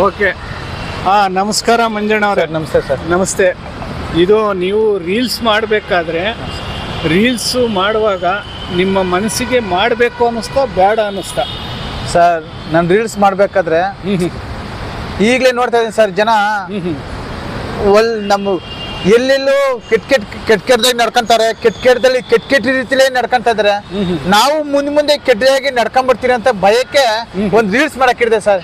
Okay. ಹಾಂ ನಮಸ್ಕಾರ ಮಂಜಣ್ಣ ಅವರೇ. ನಮಸ್ತೆ ಸರ್. ನಮಸ್ತೆ. ಇದು ನೀವು ರೀಲ್ಸ್ ಮಾಡಬೇಕಾದ್ರೆ ರೀಲ್ಸು ಮಾಡುವಾಗ ನಿಮ್ಮ ಮನಸ್ಸಿಗೆ ಮಾಡಬೇಕು ಅನ್ನಿಸ್ತಾ ಬೇಡ ಅನ್ನಿಸ್ತಾ? ಸರ್ ನಾನು ರೀಲ್ಸ್ ಮಾಡಬೇಕಾದ್ರೆ ಹ್ಞೂ ಹ್ಞೂ ಈಗಲೇ ನೋಡ್ತಾ ಇದ್ದೀನಿ ಸರ್ ಜನ. ಒಲ್ ನಮ್ಮ ಎಲ್ಲೆಲ್ಲೋ ಕೆಟ್ಟ ಕೆಟ್ಟ ಕೆಟ್ಟ ಕೆಟ್ಟದಾಗಿ ನಡ್ಕೊಂತಾರೆ ಕೆಟ್ಟ ಕೆಟ್ಟದಲ್ಲಿ ಕೆಟ್ಟ ಕೆಟ್ಟ ರೀತಿಲೇ ನಡ್ಕೊಂತ ಇದಾರೆ. ನಾವು ಮುಂದೆ ಮುಂದೆ ಕೆಟ್ಟದಾಗಿ ನಡ್ಕೊಂಡ್ ಬರ್ತೀರಿ ಅಂತ ಭಯಕ್ಕೆ ಒಂದು ರೀಲ್ಸ್ ಮಾಡಕ್ ಹಿಡಿದೆ ಸರ್.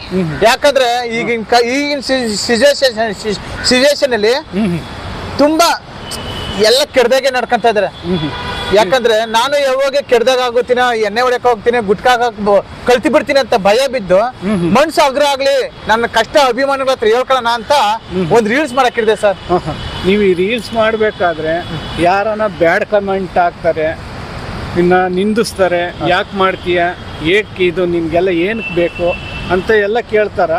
ಯಾಕಂದ್ರೆ ಈಗಿನ ಈಗಿನ ಸಿಚುವೇಶನ್ ಸಿಚುವೇಶನ್ ಅಲ್ಲಿ ತುಂಬಾ ಎಲ್ಲ ಕೆಡ್ದಾಗೆ ನಡ್ಕೊಂತ ಇದಾರೆ. ಯಾಕಂದ್ರೆ ನಾನು ಯಾವಾಗ ಕೆಡ್ದಾಗ ಆಗೋತಿನ ಎಣ್ಣೆ ಹೊಡೆಯಕ್ ಹೋಗ್ತೀನಿ ಗುಟ್ಕಾಗ ಕಲ್ತಿ ಬಿಡ್ತೀನಿ ಅಂತ ಭಯ ಬಿದ್ದು ಮನ್ಸು ಅಗ್ರ ಆಗ್ಲಿ ನನ್ನ ಕಷ್ಟ ಅಭಿಮಾನಿಗಳ ಹತ್ರ ಹೇಳ್ಕೊಳ್ಳೋಣ ಅಂತ ಒಂದ್ ರೀಲ್ಸ್ ಮಾಡಕ್ ಹಿಡಿದೆ ಸರ್. ನೀವು ಈ ರೀಲ್ಸ್ ಮಾಡಬೇಕಾದ್ರೆ ಯಾರನ್ನ ಬ್ಯಾಡ್ ಕಮೆಂಟ್ ಹಾಕ್ತಾರೆ ಇನ್ನು ನಿಂದಿಸ್ತಾರೆ ಯಾಕೆ ಮಾಡ್ತೀಯ ಏಕೆ ಇದು ನಿನ್ಗೆಲ್ಲ ಏನಕ್ಕೆ ಬೇಕು ಅಂತ ಎಲ್ಲ ಕೇಳ್ತಾರ?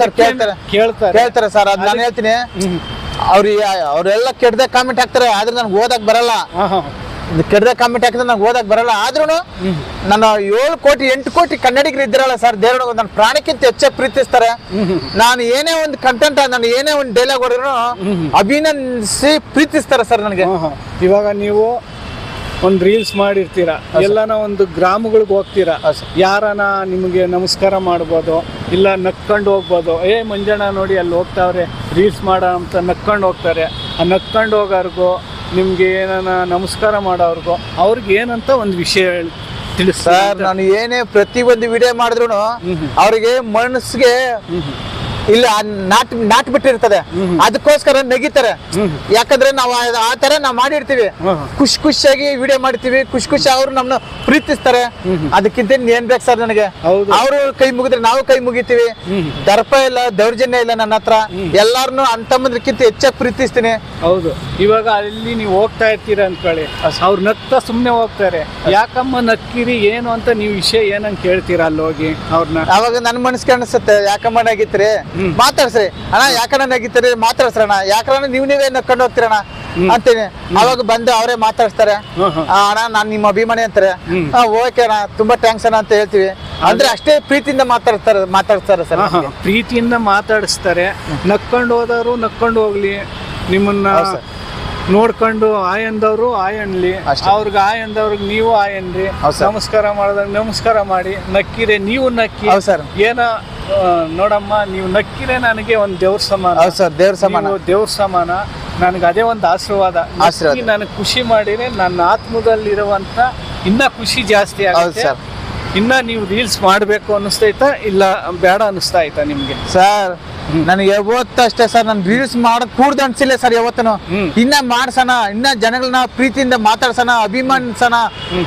ಸರ್, ಕೇಳ್ತಾರೆ. ಕೇಳ್ತಾರೆ. ಕೇಳ್ತಾರೆ ಸರ್ ಅದ್ ನಾನು ಹೇಳ್ತೀನಿ. ಅವ್ರಿಗೆ ಅವರೆಲ್ಲ ಕೆಡ್ದಾಗ ಕಾಮೆಂಟ್ ಹಾಕ್ತಾರೆ ಆದ್ರೆ ನನ್ಗೆ ಓದಕ್ ಬರಲ್ಲ. ಕೆಡ್ದಾಗ ಕಾಮೆಂಟ್ ಹಾಕಿದ್ರೆ ನಂಗೆ ಓದಕ್ ಬರಲ್ಲ. ಆದ್ರೂ ನನ್ನ ಏಳು ಕೋಟಿ ಎಂಟು ಕೋಟಿ ಕನ್ನಡಿಗರು ಇದ್ರಲ್ಲ ಸರ್ ದೇವರೊಳಗ ನನ್ನ ಪ್ರಾಣಕ್ಕಿಂತ ಹೆಚ್ಚಾಗಿ ಪ್ರೀತಿಸ್ತಾರೆ. ನಾನು ಏನೇ ಒಂದು ಕಂಟೆಂಟ್ ನಾನು ಏನೇ ಒಂದು ಡೈಲಾಗ್ ಹೊಡೆದ್ರು ಅಭಿನಂದಿಸಿ ಪ್ರೀತಿಸ್ತಾರೆ ಸರ್ ನನಗೆ. ಇವಾಗ ನೀವು ಒಂದು ರೀಲ್ಸ್ ಮಾಡಿರ್ತೀರಾ ಎಲ್ಲನ ಒಂದು ಗ್ರಾಮಗಳಿಗೆ ಹೋಗ್ತೀರಾ. ಯಾರನ ನಿಮಗೆ ನಮಸ್ಕಾರ ಮಾಡ್ಬೋದು ಇಲ್ಲ ನಕ್ಕೊಂಡು ಹೋಗ್ಬೋದು ಏ ಮಂಜಣ್ಣ ನೋಡಿ ಅಲ್ಲಿ ಹೋಗ್ತಾವ್ರೆ ರೀಲ್ಸ್ ಮಾಡ ಅಂತ ನಕ್ಕೊಂಡು ಹೋಗ್ತಾರೆ. ಆ ನಕ್ಕೊಂಡು ಹೋಗೋರ್ಗು ನಿಮ್ಗೆ ಏನಾನ ನಮಸ್ಕಾರ ಮಾಡೋರ್ಗು ಅವ್ರಿಗೆ ಏನಂತ ಒಂದು ವಿಷಯ ಹೇಳಿ ಸರ್ ತಿಳಿಸ್ತಾರೆ ನಾನು ಏನೇ ಪ್ರತಿ ಒಂದು ವಿಡಿಯೋ ಮಾಡಿದ್ರು ಅವ್ರಿಗೆ ಮನಸ್ಸಿಗೆ ಇಲ್ಲ ನಾಟ್ ನಾಟ್ ಬಿಟ್ಟಿರ್ತದೆ. ಅದಕ್ಕೋಸ್ಕರ ನಗಿತಾರೆ. ಯಾಕಂದ್ರೆ ನಾವು ಆ- ಆ ತರ ನಾವು ಮಾಡಿರ್ತೀವಿ. ಖುಷಿ ಖುಷಿಯಾಗಿ ವಿಡಿಯೋ ಮಾಡ್ತೀವಿ. ಖುಷಿ ಖುಷಿ ಅವ್ರು ನಮ್ಮನ್ನ ಪ್ರೀತಿಸ್ತಾರೆ. ಅದಕ್ಕಿಂತ ಏನ್ ಬೇಕು ಸರ್ ನನಗೆ? ಹೌದು. ಅವರು ಕೈ ಮುಗಿದ್ರೆ ನಾವು ಕೈ ಮುಗಿತೀವಿ. ದರ್ಪ ಇಲ್ಲ ದೌರ್ಜನ್ಯ ಇಲ್ಲ ನನ್ನ ಹತ್ರ. ಎಲ್ಲಾರನು ಅಂತಮ್ಮದ್ರಕ್ಕಿಂತ ಹೆಚ್ಚಾಗಿ ಪ್ರೀತಿಸ್ತೀನಿ. ಹೌದು. ಇವಾಗ ಅಲ್ಲಿ ನೀವು ಹೋಗ್ತಾ ಇರ್ತೀರ ಅನ್ಕೊಳ್ಳಿ ಅವ್ರ ನಗ್ತಾ ಸುಮ್ಮನೆ ಹೋಗ್ತಾರೆ. ಯಾಕಮ್ಮ ನಕ್ಕಿರಿ ಏನು ಅಂತ ನೀವು ವಿಷಯ ಏನಂತ ಕೇಳ್ತೀರಾ ಅಲ್ಲಿ ಹೋಗಿ ಅವ್ರನ್ನ ಅವಾಗ ನನ್ನ ಮನಸ್ಸಿಗೆ ಅನಿಸುತ್ತೆ ಯಾಕಮ್ಮ ನಗಿತ್ರಿ? ಮಾತಾಡ್ಸ್ರಿ. ಅಣ್ಣ ಯಾಕಣ್ಣ ನಗಿತಾರೆ? ಮಾತಾಡ್ಸ್ರಣ್ಣ ಯಾಕಣ್ಣ ನೀವ್ ನೀವೇ ನಕ್ಕೊಂಡು ಹೋಗ್ತೀರಣ್ಣ ಅಂತೇನೆ. ಅವಾಗ ಬಂದು ಅವರೇ ಮಾತಾಡ್ಸ್ತಾರೆ. ಅಣ್ಣ ನಾನ್ ನಿಮ್ಮ ಅಭಿಮಾನಿ ಅಂತಾರೆ. ಓಕೆ ಅಣ್ಣ. ತುಂಬಾ ಥ್ಯಾಂಕ್ಸ್ ಅಣ್ಣ ಅಂತ ಹೇಳ್ತೀವಿ. ಅಂದ್ರೆ ಅಷ್ಟೇ ಪ್ರೀತಿಯಿಂದ ಮಾತಾಡ್ತಾರೆ ಮಾತಾಡ್ತಾರೆ ಸರ್. ಪ್ರೀತಿಯಿಂದ ಮಾತಾಡಿಸ್ತಾರೆ. ನಕ್ಕೊಂಡು ಹೋದವರು ನಕ್ಕೊಂಡು ಹೋಗ್ಲಿ. ನಿಮ್ಮನ್ನ. ನೋಡ್ಕೊಂಡು ಆಯಂದವರು ಆಯನ್ಲಿ. ಅವ್ರಿಗೆ ಆಯಂದವ್ರಿಗೆ ನೀವು ಆಯನ್ರಿ ನಮಸ್ಕಾರ ಮಾಡಿದಾಗ ನಮಸ್ಕಾರ ಮಾಡಿ. ನಕ್ಕಿರೆ ನೀವು ನಕ್ಕಿ. ಸರ್. ಏನ ನೋಡಮ್ಮ ನೀವು ನಕ್ಕಿರೆ ನನಗೆ ಒಂದು ದೇವ್ರ ಸಮಾನ. ಸರ್ ದೇವ್ರ ಸಮಾನ. ದೇವ್ರ ಸಮಾನ. ನನಗೆ ಅದೇ ಒಂದು ಆಶೀರ್ವಾದ. ಆಶೀರ್ವಾದ. ನನಗೆ ಖುಷಿ ಮಾಡಿದ್ರೆ ನನ್ನ ಆತ್ಮದಲ್ಲಿರುವಂತ ಇನ್ನ ಖುಷಿ ಜಾಸ್ತಿ ಆಗುತ್ತೆ. ಸರ್. ಇನ್ನ ನೀವು ರೀಲ್ಸ್ ಮಾಡಬೇಕು ಅನ್ನಿಸ್ತೈತಾ ಇಲ್ಲ ಬೇಡ ಅನ್ನಿಸ್ತಾ ಆಯ್ತಾ ನಿಮಗೆ? ಸರ್ ನನಗೆ ಯಾವತ್ತು ಅಷ್ಟೇ ಸರ್ ನಾನು ರೀಲ್ಸ್ ಮಾಡೋದು ಕೂಡ್ದು ಅನ್ಸಿಲ್ಲ ಸರ್ ಯಾವತ್ತೂ. ಇನ್ನ ಮಾಡ್ಸೋಣ ಇನ್ನ ಜನಗಳನ್ನ ಪ್ರೀತಿಯಿಂದ ಮಾತಾಡ್ಸೋಣ ಅಭಿಮಾನಿಸೋಣ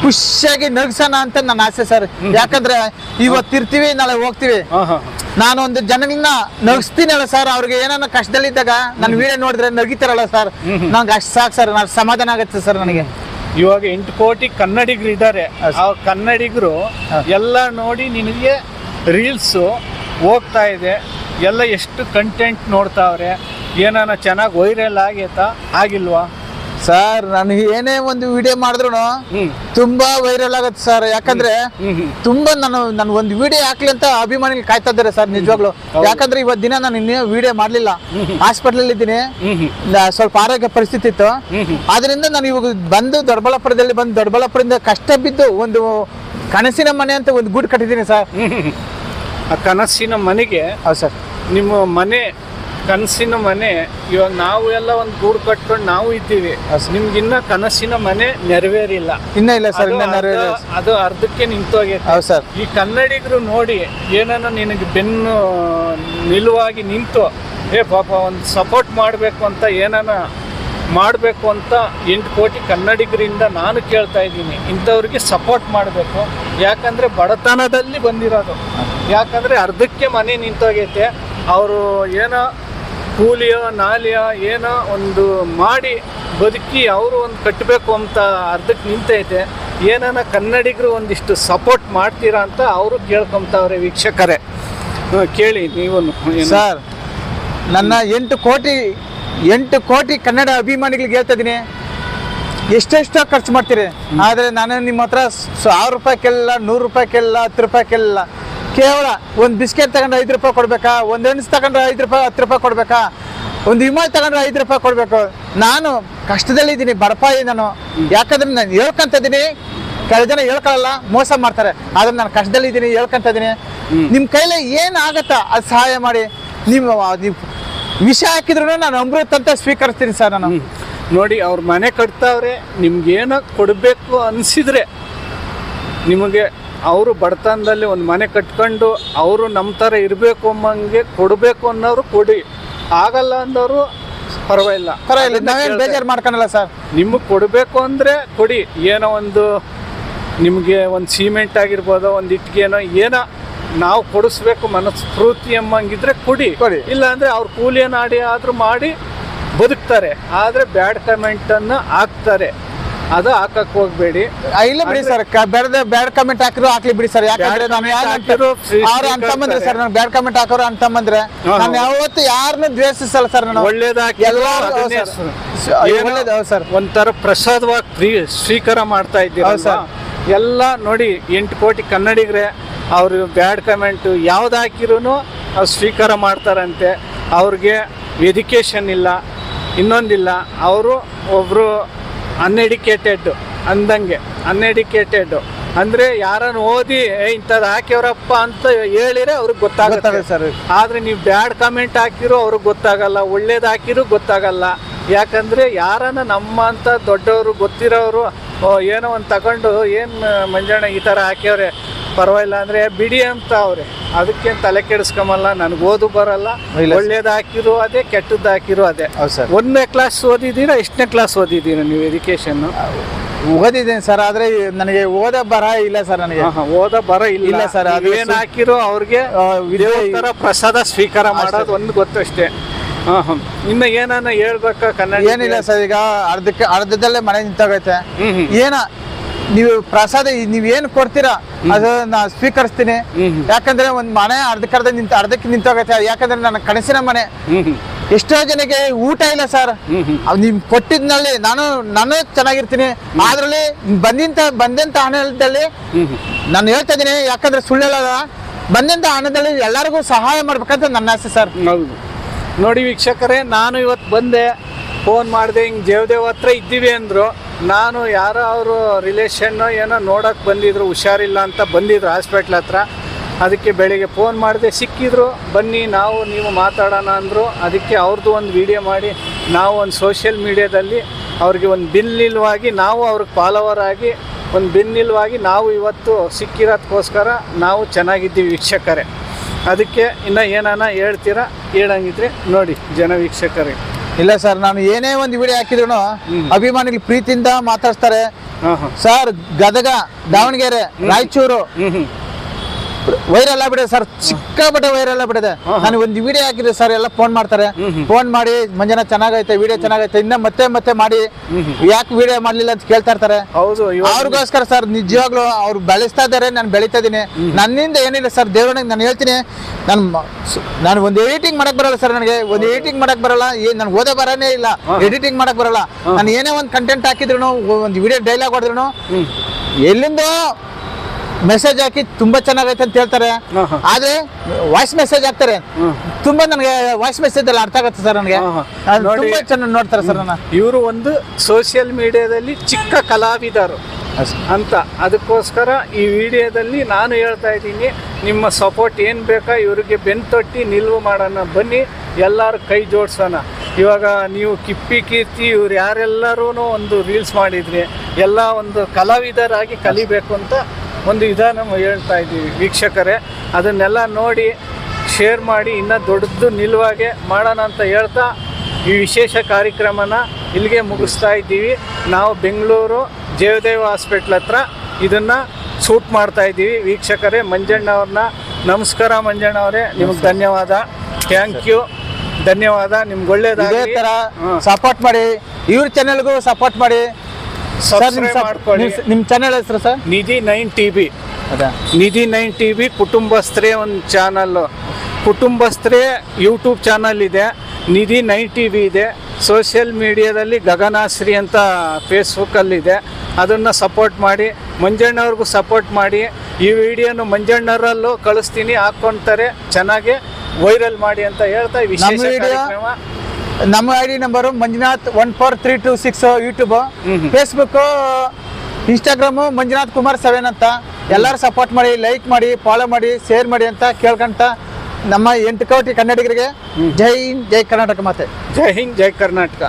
ಖುಷಿಯಾಗಿ ನಗ್ಸೋಣ ಅಂತ ನನ್ನ ಆಸೆ ಸರ್. ಯಾಕಂದ್ರೆ ಇವತ್ತಿರ್ತೀವಿ ನಾಳೆ ಹೋಗ್ತೀವಿ. ಹಾ ಹಾ. ನಾನು ಒಂದು ಜನಗಳನ್ನ ನಗಿಸ್ತೀನಲ್ಲ ಸರ್ ಅವ್ರಿಗೆ ಏನಾನ ಕಷ್ಟದಲ್ಲಿದ್ದಾಗ ನನ್ನ ವಿಡಿಯೋ ನೋಡಿದ್ರೆ ನಗಿತಾರಲ್ಲ ಸರ್. ನಂಗೆ ಅಷ್ಟು ಸಾಕು ಸರ್ ನಾನು ಸಮಾಧಾನ ಆಗುತ್ತೆ ಸರ್ ನನಗೆ. ಇವಾಗ ಎಂಟು ಕೋಟಿ ಕನ್ನಡಿಗರು ಇದ್ದಾರೆ. ಆ ಕನ್ನಡಿಗರು ಎಲ್ಲ ನೋಡಿ ನಿನಗೆ ರೀಲ್ಸು ಹೋಗ್ತಾ ಇದೆ. ಎಲ್ಲ ಎಷ್ಟು ಕಂಟೆಂಟ್ ನೋಡ್ತಾವ್ರೆ ಏನಾನ ಚೆನ್ನಾಗಿ ವೈರಲ್ ಆಗೈತಾ ಆಗಿಲ್ವಾ? ಸರ್ ನಾನು ಏನೇ ಒಂದು ವಿಡಿಯೋ ಮಾಡಿದ್ರು ತುಂಬಾ ವೈರಲ್ ಆಗುತ್ತೆ ಸರ್ ಯಾಕಂದ್ರೆ ತುಂಬಾ ನಾನು ನಾನು ಒಂದು ವಿಡಿಯೋ ಹಾಕ್ಲಿ ಅಂತ ಅಭಿಮಾನಿಗಳು ಕಾಯ್ತಾ ಇದ್ದಾರೆ ಸರ್ ನಿಜವಾಗ್ಲು. ಯಾಕಂದ್ರೆ ಇವತ್ತು ದಿನ ನಾನು ಇನ್ನೂ ವಿಡಿಯೋ ಮಾಡ್ಲಿಲ್ಲ. ಹಾಸ್ಪಿಟಲ್ ಇದ್ದೀನಿ. ಸ್ವಲ್ಪ ಆರೋಗ್ಯ ಪರಿಸ್ಥಿತಿ ಇತ್ತು. ಆದ್ರಿಂದ ನಾನು ಇವಾಗ ಬಂದು ದೊಡ್ಡಬಳ್ಳಾಪುರದಲ್ಲಿ ಬಂದು ದೊಡ್ಡಬಳ್ಳಾಪುರದಿಂದ ಕಷ್ಟ ಬಿದ್ದು ಒಂದು ಕನಸಿನ ಮನೆ ಅಂತ ಒಂದು ಗೂಡು ಕಟ್ಟಿದ್ದೀನಿ ಸರ್. ಆ ಕನಸಿನ ಮನೆಗೆ ಹೌದು ಸರ್. ನಿಮ್ಮ ಮನೆ ಕನಸಿನ ಮನೆ ಇವಾಗ ನಾವು ಎಲ್ಲ ಒಂದು ಗೂಡು ಕಟ್ಕೊಂಡು ನಾವು ಇದ್ದೀವಿ. ನಿಮ್ಗಿನ್ನ ಕನಸಿನ ಮನೆ ನೆರವೇರಿಲ್ಲ. ಇನ್ನ ಇಲ್ಲ ಸರ್ ಅದು ಇನ್ನ ನೆರವೇರಿಲ್ಲ. ಅದು ಅರ್ಧಕ್ಕೆ ನಿಂತೋಗೈತೆ ಹೌದು ಸರ್. ಈ ಕನ್ನಡಿಗರು ನೋಡಿ ಏನನ್ನ ನಿನಗೆ ಬೆನ್ನು ನಿಲುವಾಗಿ ನಿಂತು ಏ ಪಾಪ ಒಂದು ಸಪೋರ್ಟ್ ಮಾಡಬೇಕು ಅಂತ ಏನನ್ನ ಮಾಡಬೇಕು ಅಂತ ಎಂಟು ಕೋಟಿ ಕನ್ನಡಿಗರಿಂದ ನಾನು ಕೇಳ್ತಾ ಇದ್ದೀನಿ. ಇಂಥವ್ರಿಗೆ ಸಪೋರ್ಟ್ ಮಾಡಬೇಕು. ಯಾಕಂದರೆ ಬಡತನದಲ್ಲಿ ಬಂದಿರೋದು. ಯಾಕಂದರೆ ಅರ್ಧಕ್ಕೆ ಮನೆ ನಿಂತೋಗೈತೆ. ಅವರು ಏನೋ ಕೂಲಿಯೋ ನಾಲಿಯೋ ಏನೋ ಒಂದು ಮಾಡಿ ಬದುಕಿ ಅವರು ಒಂದು ಕಟ್ಟಬೇಕು ಅಂತ ಅರ್ಧಕ್ಕೆ ನಿಂತೈತೆ. ಏನಾನ ಕನ್ನಡಿಗರು ಒಂದಿಷ್ಟು ಸಪೋರ್ಟ್ ಮಾಡ್ತೀರಾ ಅಂತ ಅವರು ಕೇಳ್ಕೊಂತಾವ್ರೆ ವೀಕ್ಷಕರೇ. ಕೇಳಿ ನೀವು ಸರ್ ನನ್ನ ಎಂಟು ಕೋಟಿ ಎಂಟು ಕೋಟಿ ಕನ್ನಡ ಅಭಿಮಾನಿಗಳಿಗೆ ಹೇಳ್ತಾ ಇದೀನಿ ಎಷ್ಟೆಷ್ಟೋ ಖರ್ಚು ಮಾಡ್ತೀರಿ. ಆದರೆ ನಾನು ನಿಮ್ಮ ಹತ್ರ ಸಾವಿರ ರೂಪಾಯಿ ಕೇಳಲ್ಲ ನೂರು ರೂಪಾಯಿ ಕೇಳಲ್ಲ ಹತ್ತು ರೂಪಾಯಿ ಕೇಳಲ್ಲ ಕೇವಲ ಒಂದು ಬಿಸ್ಕೆಟ್ ತಗೊಂಡ್ರೆ ಐದು ರೂಪಾಯಿ ಕೊಡಬೇಕಾ? ಒಂದು ಹಣ್ಣು ತಗೊಂಡ್ರೆ ಐದು ರೂಪಾಯಿ ಹತ್ತು ರೂಪಾಯಿ ಕೊಡಬೇಕಾ? ಒಂದು ವಿಮಲ್ ತಗೊಂಡ್ರೆ ಐದು ರೂಪಾಯಿ ಕೊಡಬೇಕು. ನಾನು ಕಷ್ಟದಲ್ಲಿದ್ದೀನಿ ಬಡಪಾಯಿ ನಾನು. ಯಾಕಂದ್ರೆ ನಾನು ಹೇಳ್ಕೊಂತಿದ್ದೀನಿ ಕೆಲವು ಜನ ಹೇಳ್ಕೊಳ್ಳಲ್ಲ ಮೋಸ ಮಾಡ್ತಾರೆ. ಆದ್ರೆ ನಾನು ಕಷ್ಟದಲ್ಲಿದ್ದೀನಿ ಹೇಳ್ಕೊಂತ ಇದ್ದೀನಿ. ನಿಮ್ಮ ಕೈಲಿ ಏನು ಆಗುತ್ತಾ ಅದು ಸಹಾಯ ಮಾಡಿ. ನಿಮ್ಮ ವಿಷ ಹಾಕಿದ್ರು ನಾನು ಅಮೃತ ಅಂತ ಸ್ವೀಕರಿಸ್ತೀನಿ ಸರ್ ನಾನು. ನೋಡಿ ಅವ್ರ ಮನೆ ಕಟ್ತಾವ್ರೆ ನಿಮ್ಗೇನೋ ಕೊಡಬೇಕು ಅನಿಸಿದ್ರೆ ನಿಮಗೆ ಅವರು ಬಡತನದಲ್ಲಿ ಒಂದು ಮನೆ ಕಟ್ಕೊಂಡು ಅವರು ನಮ್ಮ ಥರ ಇರಬೇಕು ಅಮ್ಮಂಗೆ ಕೊಡಬೇಕು ಅನ್ನೋರು ಕೊಡಿ. ಆಗಲ್ಲ ಅಂದವರು ಪರವಾಗಿಲ್ಲ. ಪರವಾಗಿಲ್ಲ ನಾವೇನು ಬೇಜಾರು ಮಾಡ್ಕೊಳಲ್ಲ ಸರ್? ನಿಮಗೆ ಕೊಡಬೇಕು ಅಂದರೆ ಕೊಡಿ. ಏನೋ ಒಂದು ನಿಮಗೆ ಒಂದು ಸಿಮೆಂಟ್ ಆಗಿರ್ಬೋದು ಒಂದು ಇಟ್ಗೆನೋ ಏನೋ ನಾವು ಕೊಡಿಸ್ಬೇಕು ಮನಸ್ಫೂರ್ತಿ ಎಂಬಂಗಿದ್ರೆ ಕೊಡಿ. ಕೊಡಿ. ಇಲ್ಲ ಅಂದರೆ ಅವ್ರು ಕೂಲಿಯನ್ನು ಆಡಿ ಆದರೂ ಮಾಡಿ ಬದುಕ್ತಾರೆ. ಆದರೆ ಬ್ಯಾಡ್ ಕಮೆಂಟನ್ನು ಹಾಕ್ತಾರೆ. ಅದು ಹಾಕಕ್ ಹೋಗಬೇಡಿ. ಇಲ್ಲ ಬಿಡಿ ಸರ್ ಬೇಡ ಬ್ಯಾಡ್ ಕಮೆಂಟ್ ಹಾಕಿದ್ರು ಹಾಕ್ಲಿ ಬಿಡಿ ಸರ್. ಯಾಕಂದ್ರೆ ನಾನು ಅವ್ರು ಅಂತಂಬಂದ್ರೆ ಸರ್ ನಾನು ಬ್ಯಾಡ್ ಕಮೆಂಟ್ ಹಾಕೋರು ಅಂತಂದ್ರೆ ನಾನು. ಯಾವತ್ತು ಯಾರನ್ನು ದ್ವೇಷಿಸಲ್ಲ ಸರ್ ನಾನು. ಒಳ್ಳೇದಾಗಿ ಎಲ್ಲರೂ ಸರ್. ಒಂಥರ ಪ್ರಸಾದವಾಗಿ ಪ್ರೀ ಸ್ವೀಕಾರ ಮಾಡ್ತಾ ಇದ್ದೀವಿ ಸರ್. ಎಲ್ಲ ನೋಡಿ ಎಂಟು ಕೋಟಿ ಕನ್ನಡಿಗರೆ ಅವರು ಬ್ಯಾಡ್ ಕಮೆಂಟು ಯಾವ್ದು ಹಾಕಿರೂ ಅವ್ರು ಸ್ವೀಕಾರ ಮಾಡ್ತಾರಂತೆ. ಅವ್ರಿಗೆ ಎಜುಕೇಷನ್ ಇಲ್ಲ ಇನ್ನೊಂದಿಲ್ಲ. ಅವರು ಒಬ್ಬರು ಅನ್ಎಡಿಕೇಟೆಡ್ ಅಂದಂಗೆ. ಅನ್ಎಡಿಕೇಟೆಡ್ ಅಂದರೆ ಯಾರನ್ನು ಓದಿ "ಏ, ಇಂಥದ್ದು ಹಾಕ್ಯವ್ರಪ್ಪ ಅಂತ ಹೇಳಿದ್ರೆ ಅವ್ರಿಗೆ ಗೊತ್ತಾಗುತ್ತೆ. ಸರ್. ಆದರೆ ನೀವು ಬ್ಯಾಡ್ ಕಮೆಂಟ್ ಹಾಕಿರೋ ಅವ್ರಿಗೆ ಗೊತ್ತಾಗಲ್ಲ ಒಳ್ಳೇದು ಹಾಕಿರೂ ಗೊತ್ತಾಗಲ್ಲ. ಯಾಕಂದರೆ ಯಾರನ್ನ ನಮ್ಮ ಅಂತ ದೊಡ್ಡವರು ಗೊತ್ತಿರೋರು ಏನೋ ಒಂದು ತಗೊಂಡು ಏನು ಮಂಜಣ್ಣ ಈ ಥರ ಹಾಕ್ಯವ್ರೆ? ಪರವಾಗಿಲ್ಲ ಅಂದರೆ ಬಿಡಿ ಅಂತ ಅವ್ರೆ. ಅದಕ್ಕೇನು ತಲೆ ಕೆಡಿಸ್ಕೊಂಬಲ್ಲ ನನಗೆ ಓದು ಬರಲ್ಲ. ಒಳ್ಳೇದು ಹಾಕಿರೋ ಅದೇ ಕೆಟ್ಟದ್ದು ಹಾಕಿರು ಅದೇ. ಸರ್. ಒಂದನೇ ಕ್ಲಾಸ್ ಓದಿದ್ದೀರಾ ಎಷ್ಟನೇ ಕ್ಲಾಸ್ ಓದಿದ್ದೀರಾ ನೀವು ಎಜುಕೇಷನ್ನು ಓದಿದ್ದೀನಿ ಸರ್ ಆದ್ರೆ ನನಗೆ ಓದ ಬರ ಇಲ್ಲ ಸರ್ ನನಗೆ. ಓದ ಬರ ಇಲ್ಲ. ಇಲ್ಲ ಸರ್, ಅದೇನು ಏನು ಹಾಕಿರೋ ಅವ್ರಿಗೆ ಥರ ಪ್ರಸಾದ ಸ್ವೀಕಾರ ಮಾಡೋದು ಒಂದು ಗೊತ್ತಷ್ಟೇ. ಹಾಂ ಹಾಂ ಇನ್ನು ಏನಾನ ಹೇಳ್ಬೇಕಾ ಕನ್ನಡ ಏನಿಲ್ಲ ಸರ್ ಈಗ ಅರ್ಧಕ್ಕೆ ಅರ್ಧದಲ್ಲೇ ಮನೆ ನಿಂತೋಗೈತೆ. ಏನ ನೀವು ಪ್ರಸಾದ ನೀವು ಏನು ಕೊಡ್ತೀರಾ ಅದು ನಾ ಸ್ವೀಕರಿಸ್ತೀನಿ. ಯಾಕಂದ್ರೆ ಒಂದ್ ಮನೆ ಅರ್ಧಕ್ಕರ್ಧ ನಿಂತ ಅರ್ಧಕ್ಕೆ ನಿಂತೋಗತ್ತೆ ಯಾಕಂದ್ರೆ ನನ್ನ ಕನಸಿನ ಮನೆ. ಎಷ್ಟೋ ಜನಕ್ಕೆ ಊಟ ಇಲ್ಲ ಸರ್. ನಿಮ್ ಕೊಟ್ಟಿದ್ನಲ್ಲಿ ನಾನು ನಾನು ಚೆನ್ನಾಗಿರ್ತೀನಿ. ಅದ್ರಲ್ಲಿ ಬಂದಿಂತ ಬಂದಂತ ಹಣದಲ್ಲಿ ನಾನು ಹೇಳ್ತಾ ಇದ್ದೀನಿ ಯಾಕಂದ್ರೆ ಸುಳ್ಳಲ್ಲ ಬಂದಂತ ಹಣದಲ್ಲಿ ಎಲ್ಲರಿಗೂ ಸಹಾಯ ಮಾಡ್ಬೇಕಂತ ನನ್ನ ಆಸೆ ಸರ್. ಹೌದು. ನೋಡಿ ವೀಕ್ಷಕರೇ ನಾನು ಇವತ್ತು ಬಂದೆ ಫೋನ್ ಮಾಡಿದೆ ಹಿಂಗೆ ಜೇವದೇವ್ ಹತ್ರ ಇದ್ದೀವಿ ಅಂದರು. ನಾನು ಯಾರೋ ಅವರು ರಿಲೇಷನ್ನು ಏನೋ ನೋಡೋಕ್ಕೆ ಬಂದಿದ್ರು, ಹುಷಾರಿಲ್ಲ ಅಂತ ಬಂದಿದ್ರು ಹಾಸ್ಪಿಟ್ಲ್ ಹತ್ರ. ಅದಕ್ಕೆ ಬೆಳಿಗ್ಗೆ ಫೋನ್ ಮಾಡಿದೆ, ಸಿಕ್ಕಿದ್ರು, ಬನ್ನಿ ನಾವು, ನೀವು ಮಾತಾಡೋಣ ಅಂದರು. ಅದಕ್ಕೆ ಅವ್ರದ್ದು ಒಂದು ವಿಡಿಯೋ ಮಾಡಿ, ನಾವು ಒಂದು ಸೋಷಿಯಲ್ ಮೀಡಿಯಾದಲ್ಲಿ ಅವ್ರಿಗೆ ಒಂದು ಬಿನ್ನಿಲ್ವಾಗಿ ನಾವು ಅವ್ರಿಗೆ ಫಾಲೋವರ್ ಆಗಿ ಒಂದು ಬಿನ್ನಿಲ್ವಾಗಿ ನಾವು ಇವತ್ತು ಸಿಕ್ಕಿರೋದಕ್ಕೋಸ್ಕರ ನಾವು ಚೆನ್ನಾಗಿದ್ದೀವಿ ವೀಕ್ಷಕರೇ. ಅದಕ್ಕೆ ಇನ್ನು ಏನಾನ ಹೇಳ್ತೀರಾ? ಹೇಳಂಗಿದ್ರೆ ನೋಡಿ ಜನ ವೀಕ್ಷಕರೇ. ಇಲ್ಲ ಸರ್ ನಾನು ಏನೇ ಒಂದು ವಿಡಿಯೋ ಹಾಕಿದ್ರು ಅಭಿಮಾನಿಗಳು ಪ್ರೀತಿಯಿಂದ ಮಾತಾಡ್ತಾರೆ ಸರ್ ಗದಗ ದಾವಣಗೆರೆ ರಾಯಚೂರು. ವೈರಲ್ ಆಗ್ಬಿಡಿದೆ ಸರ್. ಸಿಕ್ಕಾಪಟ್ಟೆ ವೈರಲ್ ಆಗ್ಬಿಡಿದೆ ನಾನು ಒಂದು ವಿಡಿಯೋ ಹಾಕಿದ್ರೆ ಸರ್ ಎಲ್ಲ ಫೋನ್ ಮಾಡ್ತಾರೆ. ಫೋನ್ ಮಾಡಿ ಮಂಜನ ಚೆನ್ನಾಗೈತೆ ವಿಡಿಯೋ ಚೆನ್ನಾಗೈತೆ. ಇನ್ನ ಮತ್ತೆ ಮತ್ತೆ ಮಾಡಿ. ಯಾಕೆ ವಿಡಿಯೋ ಮಾಡ್ಲಿಲ್ಲ ಅಂತ ಕೇಳ್ತಾ ಇರ್ತಾರೆ. ಅವ್ರಿಗೋಸ್ಕರ ಸರ್ ನಿಜವಾಗ್ಲೂ ಅವ್ರು ಬೆಳೆಸ್ತಾ ಇದಾರೆ ನಾನು ಬೆಳೀತಾ ಇದ್ದೀನಿ. ನನ್ನಿಂದ ಏನಿಲ್ಲ ಸರ್ ದೇವ್ರನಿಗೆ ನಾನು ಹೇಳ್ತೀನಿ. ನಾನು ನಾನು ಒಂದು ಎಡಿಟಿಂಗ್ ಮಾಡಕ್ ಬರಲ್ಲ ಸರ್ ನನಗೆ. ಒಂದು ಎಡಿಟಿಂಗ್ ಮಾಡಕ್ ಬರಲ್ಲ. ಏನ್ ನನ್ಗೆ ಓದೇ ಬರನೇ ಇಲ್ಲ. ಎಡಿಟಿಂಗ್ ಮಾಡಕ್ ಬರಲ್ಲ. ನಾನು ಏನೇ ಒಂದು ಕಂಟೆಂಟ್ ಹಾಕಿದ್ರು ಒಂದು ವಿಡಿಯೋ ಡೈಲಾಗ್ ಹೊಡೆದ್ರು ಎಲ್ಲಿಂದ ಮೆಸೇಜ್ ಹಾಕಿ ತುಂಬಾ ಚೆನ್ನಾಗೈತೆ ಅಂತ ಹೇಳ್ತಾರೆ. ಆದ್ರೆ ವಾಯ್ಸ್ ಮೆಸೇಜ್ ಹಾಕ್ತಾರೆ. ತುಂಬಾ ನನಗೆ ವಾಯ್ಸ್ ಮೆಸೇಜ್ ಎಲ್ಲ ಅರ್ಥ ಆಗುತ್ತೆ ಸರ್ ನನಗೆ. ತುಂಬಾ ಚೆನ್ನಾಗಿ ನೋಡ್ತಾರೆ ಸರ್ ನನ್ನ. ಇವರು ಒಂದು ಸೋಷಿಯಲ್ ಮೀಡಿಯಾದಲ್ಲಿ ಚಿಕ್ಕ ಕಲಾವಿದರು ಅಂತ. ಅದಕ್ಕೋಸ್ಕರ ಈ ವಿಡಿಯೋದಲ್ಲಿ ನಾನು ಹೇಳ್ತಾ ಇದ್ದೀನಿ ನಿಮ್ಮ ಸಪೋರ್ಟ್ ಏನು ಬೇಕಾ ಇವರಿಗೆ ಬೆನ್ ತೊಟ್ಟಿ ನಿಲ್ವು ಮಾಡೋಣ. ಬನ್ನಿ ಎಲ್ಲರೂ ಕೈ ಜೋಡಿಸೋಣ. ಇವಾಗ ನೀವು ಕಿಪ್ಪಿ ಕೀರ್ತಿ ಇವ್ರು ಯಾರೆಲ್ಲರೂ ಒಂದು ರೀಲ್ಸ್ ಮಾಡಿದ್ರಿ ಎಲ್ಲ ಒಂದು ಕಲಾವಿದರಾಗಿ ಕಲಿಬೇಕು ಅಂತ ಒಂದು ವಿಧಾನ ಹೇಳ್ತಾ ಇದ್ದೀವಿ. ವೀಕ್ಷಕರೇ ಅದನ್ನೆಲ್ಲ ನೋಡಿ ಶೇರ್ ಮಾಡಿ ಇನ್ನೂ ದೊಡ್ಡದು ನಿಲುವಾಗೆ ಮಾಡೋಣ ಅಂತ ಹೇಳ್ತಾ ಈ ವಿಶೇಷ ಕಾರ್ಯಕ್ರಮನ ಇಲ್ಲಿಗೆ ಮುಗಿಸ್ತಾ ಇದ್ದೀವಿ. ನಾವು ಬೆಂಗಳೂರು ಜಯದೇವ ಹಾಸ್ಪಿಟ್ಲ್ ಹತ್ರ ಇದನ್ನು ಶೂಟ್ ಮಾಡ್ತಾ ಇದ್ದೀವಿ. ವೀಕ್ಷಕರೇ ಮಂಜಣ್ಣ ಅವ್ರನ್ನ ನಮಸ್ಕಾರ ಮಂಜಣ್ಣ ಅವರೇ ನಿಮಗೆ ಧನ್ಯವಾದ. ಥ್ಯಾಂಕ್ ಯು ಧನ್ಯವಾದ. ನಿಮ್ಗೆ ಒಳ್ಳೇದಾಗಲಿ. ತರ ಸಪೋರ್ಟ್ ಮಾಡಿ ಇವ್ರ ಚಾನೆಲ್ಗೂ ಸಪೋರ್ಟ್ ಮಾಡಿ. ಸರ್ ಸಪ್- ಮಾಡ್ಕೊಳ್ಳಿ. ನಿಮ್- ನಿಮ್ ಚಾನೆಲ್ ಹೆಸರು ಸರ್? ನಿಧಿ ನೈನ್ ಟಿ ಅದೇ. ನಿಧಿ ನೈನ್ ಟಿ ವಿ ಕುಟುಂಬಸ್ಥರೇ ಒಂದು ಚಾನಲ್ಲು ಕುಟುಂಬಸ್ಥರೇ ಯೂಟ್ಯೂಬ್ ಚಾನಲ್ ಇದೆ. ನಿಧಿ ನೈನ್ ಟಿ ವಿ ಇದೆ. ಸೋಷಿಯಲ್ ಮೀಡಿಯಾದಲ್ಲಿ ಗಗನಾಶ್ರೀ ಅಂತ ಫೇಸ್ಬುಕ್ಕಲ್ಲಿದೆ ಅದನ್ನು ಸಪೋರ್ಟ್ ಮಾಡಿ ಮಂಜಣ್ಣವ್ರಿಗೂ ಸಪೋರ್ಟ್ ಮಾಡಿ. ಈ ವಿಡಿಯೋನು ಮಂಜಣ್ಣರಲ್ಲೂ ಕಳಿಸ್ತೀನಿ ಹಾಕ್ಕೊಂತಾರೆ. ಚೆನ್ನಾಗಿ ವೈರಲ್ ಮಾಡಿ ಅಂತ ಹೇಳ್ತಾ ಈ ವಿಶೇಷ ನಮ್ಮ ಕಾರ್ಯಕ್ರಮ. ನಮ್ಮ I D number Manjunath one four three two six YouTube. Facebook Instagram Manjunath Kumar seven ಅಂತ. ಎಲ್ಲರೂ ಸಪೋರ್ಟ್ ಮಾಡಿ ಲೈಕ್ ಮಾಡಿ ಫಾಲೋ ಮಾಡಿ ಶೇರ್ ಮಾಡಿ ಅಂತ ಕೇಳ್ಕೊಂತ ನಮ್ಮ ಎಂಟು ಕೋಟಿ ಕನ್ನಡಿಗರಿಗೆ ಜೈ ಹಿಂದ್ ಜೈ ಕರ್ನಾಟಕ ಮಾತೆ. ಜೈ ಹಿಂದ್ ಜೈ ಕರ್ನಾಟಕ.